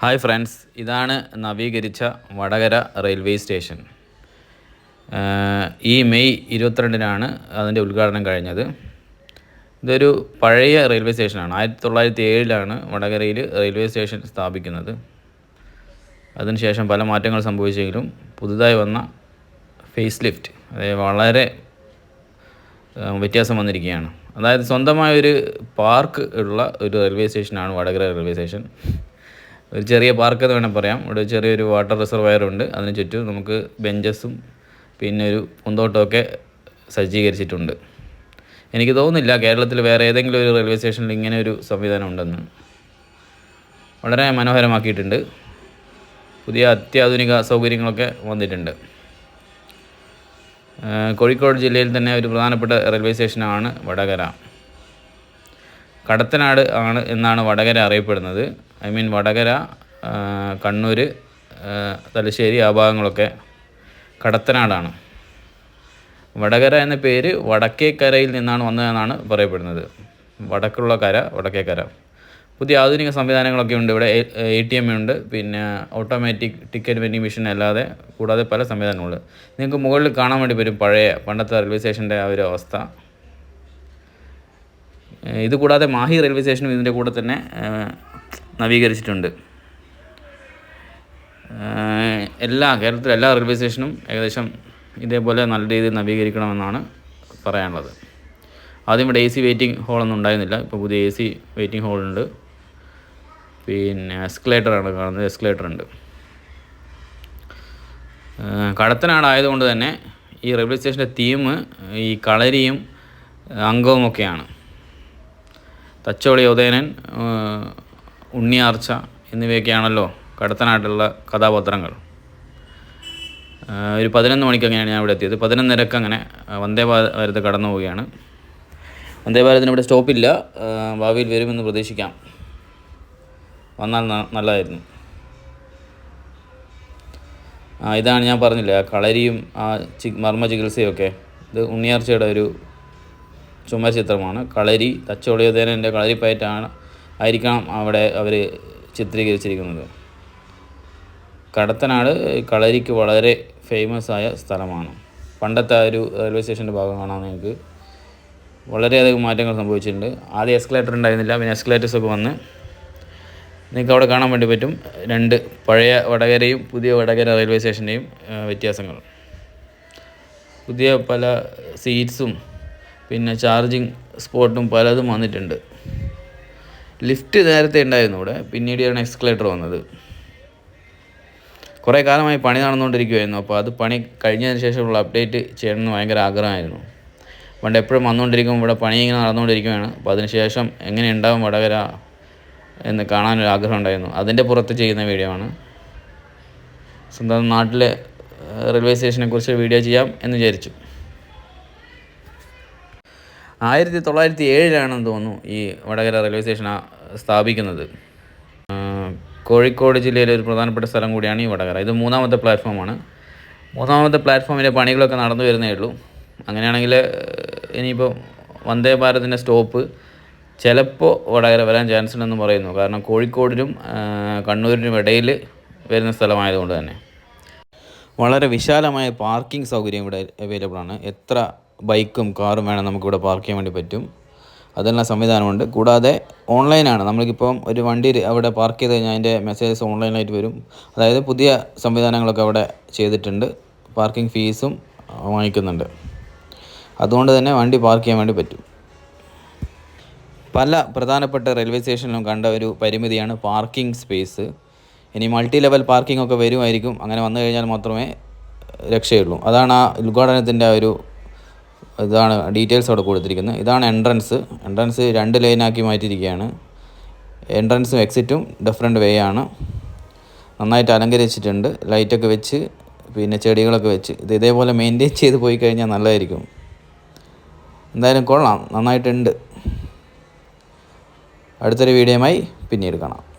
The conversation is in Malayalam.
ഹായ് ഫ്രണ്ട്സ് ഇതാണ് നവീകരിച്ച വടകര റെയിൽവേ സ്റ്റേഷൻ. ഈ മെയ് ഇരുപത്തിരണ്ടിനാണ് അതിന്റെ ഉദ്ഘാടനം കഴിഞ്ഞത്. ഇതൊരു പഴയ റെയിൽവേ സ്റ്റേഷനാണ്. ആയിരത്തി തൊള്ളായിരത്തി ഏഴിലാണ് വടകരയിൽ റെയിൽവേ സ്റ്റേഷൻ സ്ഥാപിക്കുന്നത്. അതിനുശേഷം പല മാറ്റങ്ങൾ സംഭവിച്ചെങ്കിലും പുതുതായി വന്ന ഫേസ് ലിഫ്റ്റ് അതായത് വളരെ വ്യത്യാസം വന്നിരിക്കുകയാണ്. അതായത് സ്വന്തമായൊരു പാർക്ക് ഉള്ള ഒരു റെയിൽവേ സ്റ്റേഷനാണ് വടകര റെയിൽവേ സ്റ്റേഷൻ. ഒരു ചെറിയ പാർക്ക് എന്ന് വേണമെങ്കിൽ പറയാം. ഇവിടെ ചെറിയൊരു വാട്ടർ റിസർവയർ ഉണ്ട്. അതിന് ചുറ്റും നമുക്ക് ബെഞ്ചസും പിന്നെ ഒരു പൂന്തോട്ടമൊക്കെ സജ്ജീകരിച്ചിട്ടുണ്ട്. എനിക്ക് തോന്നുന്നില്ല കേരളത്തിൽ വേറെ ഏതെങ്കിലും ഒരു റെയിൽവേ സ്റ്റേഷനിൽ ഇങ്ങനെ ഒരു സംവിധാനം ഉണ്ടെന്ന്. വളരെ മനോഹരമാക്കിയിട്ടുണ്ട്. പുതിയ അത്യാധുനിക സൗകര്യങ്ങളൊക്കെ വന്നിട്ടുണ്ട്. കോഴിക്കോട് ജില്ലയിൽ തന്നെ ഒരു പ്രധാനപ്പെട്ട റെയിൽവേ സ്റ്റേഷനാണ് വടകര. കടത്തനാട് ആണ് എന്നാണ് വടകര അറിയപ്പെടുന്നത്. ഐ മീൻ വടകര കണ്ണൂർ തലശ്ശേരി ആ ഭാഗങ്ങളൊക്കെ കടത്തനാടാണ്. വടകര എന്ന പേര് വടക്കേക്കരയിൽ നിന്നാണ് വന്നതെന്നാണ് പറയപ്പെടുന്നത്. വടക്കുള്ള കര വടക്കേക്കര പുതിയ ആധുനിക സംവിധാനങ്ങളൊക്കെ ഉണ്ട് ഇവിടെ. എ ടി എം ഉണ്ട്. പിന്നെ ഓട്ടോമാറ്റിക് ടിക്കറ്റ് വെൻഡിങ് മെഷീൻ അല്ലാതെ കൂടാതെ പല സംവിധാനങ്ങളുണ്ട്. നിങ്ങൾക്ക് മുകളിൽ കാണാൻ വേണ്ടി വരും പഴയ പണ്ടത്തെ റെയിൽവേ സ്റ്റേഷന്റെ ആ ഒരു അവസ്ഥ. ഇതുകൂടാതെ ഇത് കൂടാതെ മാഹി റെയിൽവേ സ്റ്റേഷനും ഇതിന്റെ കൂടെ തന്നെ നവീകരിച്ചിട്ടുണ്ട്. എല്ലാ കേരളത്തിലെ എല്ലാ റെയിൽവേ സ്റ്റേഷനും ഏകദേശം ഇതേപോലെ നല്ല രീതിയിൽ നവീകരിക്കണമെന്നാണ് പറയാനുള്ളത്. ആദ്യം ഇവിടെ എ സി വെയിറ്റിംഗ് ഹോളൊന്നും ഉണ്ടായിരുന്നില്ല. ഇപ്പോൾ പുതിയ എ സി വെയിറ്റിംഗ് ഹോളുണ്ട്. പിന്നെ എസ്കലേറ്ററാണ് കാണുന്നത്. എസ്കലേറ്റർ ഉണ്ട് കടത്തനാടായതുകൊണ്ട് തന്നെ ഈ റെയിൽവേ സ്റ്റേഷന്റെ തീം ഈ കളരിയും അംഗവും ഒക്കെയാണ് തച്ചോളി ഉദയനൻ ഉണ്ണിയാർച്ച എന്നിവയൊക്കെയാണല്ലോ കടത്തനാട്ടിലുള്ള കഥാപാത്രങ്ങൾ. ഒരു പതിനൊന്ന് മണിക്ക് അങ്ങനെയാണ് ഞാൻ ഇവിടെ എത്തിയത്. പതിനൊന്നരക്ക് അങ്ങനെ വന്ദേ ഭാരത് കടന്നു പോവുകയാണ്. വന്ദേ ഭാരതിന് ഇവിടെ സ്റ്റോപ്പില്ല ഭാവിയിൽ വരുമെന്ന് പ്രതീക്ഷിക്കാം. വന്നാൽ നല്ലതായിരുന്നു. ഇതാണ് ഞാൻ പറഞ്ഞില്ലേ ആ കളരിയും ആ ചി മർമ്മ ചികിത്സയൊക്കെ ഇത് ഉണ്ണിയാർച്ചയുടെ ഒരു ചുമ്മാ ചിത്രമാണ്. കളരി തച്ചോളിയതേനെ കളരിപ്പയറ്റാണ് ആയിരിക്കണം അവിടെ അവർ ചിത്രീകരിച്ചിരിക്കുന്നത്. കടത്തനാട് കളരിക്ക് വളരെ ഫേമസ് ആയ സ്ഥലമാണ്. പണ്ടത്തെ ഒരു റെയിൽവേ സ്റ്റേഷന്റെ ഭാഗം കാണാൻ നിങ്ങൾക്ക്. വളരെയധികം മാറ്റങ്ങൾ സംഭവിച്ചിട്ടുണ്ട്. ആദ്യം എസ്കലേറ്റർ ഉണ്ടായിരുന്നില്ല പിന്നെ എസ്കലേറ്റേഴ്സൊക്കെ വന്ന് നിങ്ങൾക്ക് അവിടെ കാണാൻ വേണ്ടി പറ്റും. രണ്ട് പഴയ വടകരയും പുതിയ വടകര റെയിൽവേ സ്റ്റേഷന്റെയും വ്യത്യാസങ്ങൾ. പുതിയ പല സീറ്റ്സും പിന്നെ ചാർജിങ് സ്പോട്ടും പലതും വന്നിട്ടുണ്ട്. ലിഫ്റ്റ് നേരത്തെ ഉണ്ടായിരുന്നു ഇവിടെ. പിന്നീടാണ് എക്സ്കലേറ്റർ വന്നത്. കുറേ കാലമായി പണി നടന്നുകൊണ്ടിരിക്കുമായിരുന്നു അപ്പോൾ അത് പണി കഴിഞ്ഞതിന് ശേഷമുള്ള അപ്ഡേറ്റ് ചെയ്യണമെന്ന് ഭയങ്കര ആഗ്രഹമായിരുന്നു. പണ്ട് എപ്പോഴും വന്നുകൊണ്ടിരിക്കുമ്പോൾ ഇവിടെ പണി ഇങ്ങനെ നടന്നുകൊണ്ടിരിക്കുകയാണ് അപ്പോൾ അതിനുശേഷം എങ്ങനെ ഉണ്ടാവും വടകര എന്ന് കാണാനൊരു ആഗ്രഹം ഉണ്ടായിരുന്നു. അതിന്റെ പുറത്ത് ചെയ്യുന്ന വീഡിയോ ആണ്. സ്വന്തം നാട്ടിലെ റെയിൽവേ സ്റ്റേഷനെ കുറിച്ച് വീഡിയോ ചെയ്യാം എന്ന് വിചാരിച്ചു. ആയിരത്തി തൊള്ളായിരത്തി ഏഴിലാണെന്ന് തോന്നുന്നു ഈ വടകര റെയിൽവേ സ്റ്റേഷൻ സ്ഥാപിക്കുന്നത്. കോഴിക്കോട് ജില്ലയിലെ ഒരു പ്രധാനപ്പെട്ട സ്ഥലം കൂടിയാണ് ഈ വടകര. ഇത് മൂന്നാമത്തെ പ്ലാറ്റ്ഫോമാണ്. മൂന്നാമത്തെ പ്ലാറ്റ്ഫോമിലെ പണികളൊക്കെ നടന്നു വരുന്നേ ഉള്ളൂ. അങ്ങനെയാണെങ്കിൽ ഇനിയിപ്പോൾ വന്ദേ ഭാരതിന്റെ സ്റ്റോപ്പ് ചിലപ്പോൾ വടകര വരാൻ ചാൻസ് ഉണ്ടെന്ന് പറയുന്നു. കാരണം കോഴിക്കോടിനും കണ്ണൂരിനും ഇടയിൽ വരുന്ന സ്ഥലമായതുകൊണ്ട് തന്നെ. വളരെ വിശാലമായ പാർക്കിംഗ് സൗകര്യം ഇവിടെ അവൈലബിൾ ആണ്. എത്ര ബൈക്കും കാറും വേണം നമുക്കിവിടെ പാർക്ക് ചെയ്യാൻ വേണ്ടി പറ്റും. അതെല്ലാം സംവിധാനമുണ്ട്. കൂടാതെ ഓൺലൈനാണ്. നമ്മൾക്കിപ്പം ഒരു വണ്ടി അവിടെ പാർക്ക് ചെയ്ത് കഴിഞ്ഞാൽ അതിന്റെ മെസ്സേജസ് ഓൺലൈനായിട്ട് വരും. അതായത് പുതിയ സംവിധാനങ്ങളൊക്കെ അവിടെ ചെയ്തിട്ടുണ്ട്. പാർക്കിംഗ് ഫീസും വാങ്ങിക്കുന്നുണ്ട്. അതുകൊണ്ട് തന്നെ വണ്ടി പാർക്ക് ചെയ്യാൻ വേണ്ടി പറ്റും. പല പ്രധാനപ്പെട്ട റെയിൽവേ സ്റ്റേഷനിലും കണ്ട ഒരു പരിമിതിയാണ് പാർക്കിംഗ് സ്പേസ്. ഇനി മൾട്ടി ലെവൽ പാർക്കിംഗ് ഒക്കെ വരുമായിരിക്കും. അങ്ങനെ വന്നു കഴിഞ്ഞാൽ മാത്രമേ രക്ഷയുള്ളൂ. അതാണ് ആ ഉദ്ഘാടനത്തിന്റെ ഒരു ഇതാണ് ഡീറ്റെയിൽസ് അവിടെ കൊടുത്തിരിക്കുന്നത്. ഇതാണ് എൻട്രൻസ് എൻട്രൻസ് രണ്ട് ലൈനാക്കി മാറ്റിയിരിക്കുകയാണ്. എൻട്രൻസും എക്സിറ്റും ഡിഫറെന്റ് വേ ആണ്. നന്നായിട്ട് അലങ്കരിച്ചിട്ടുണ്ട്. ലൈറ്റൊക്കെ വെച്ച് പിന്നെ ചെടികളൊക്കെ വെച്ച്. ഇത് ഇതേപോലെ മെയിന്റെയിൻ ചെയ്ത് പോയി കഴിഞ്ഞാൽ നല്ലതായിരിക്കും. എന്തായാലും കൊള്ളാം. നന്നായിട്ടുണ്ട്. അടുത്തൊരു വീഡിയോയുമായി പിന്നീട് കാണാം.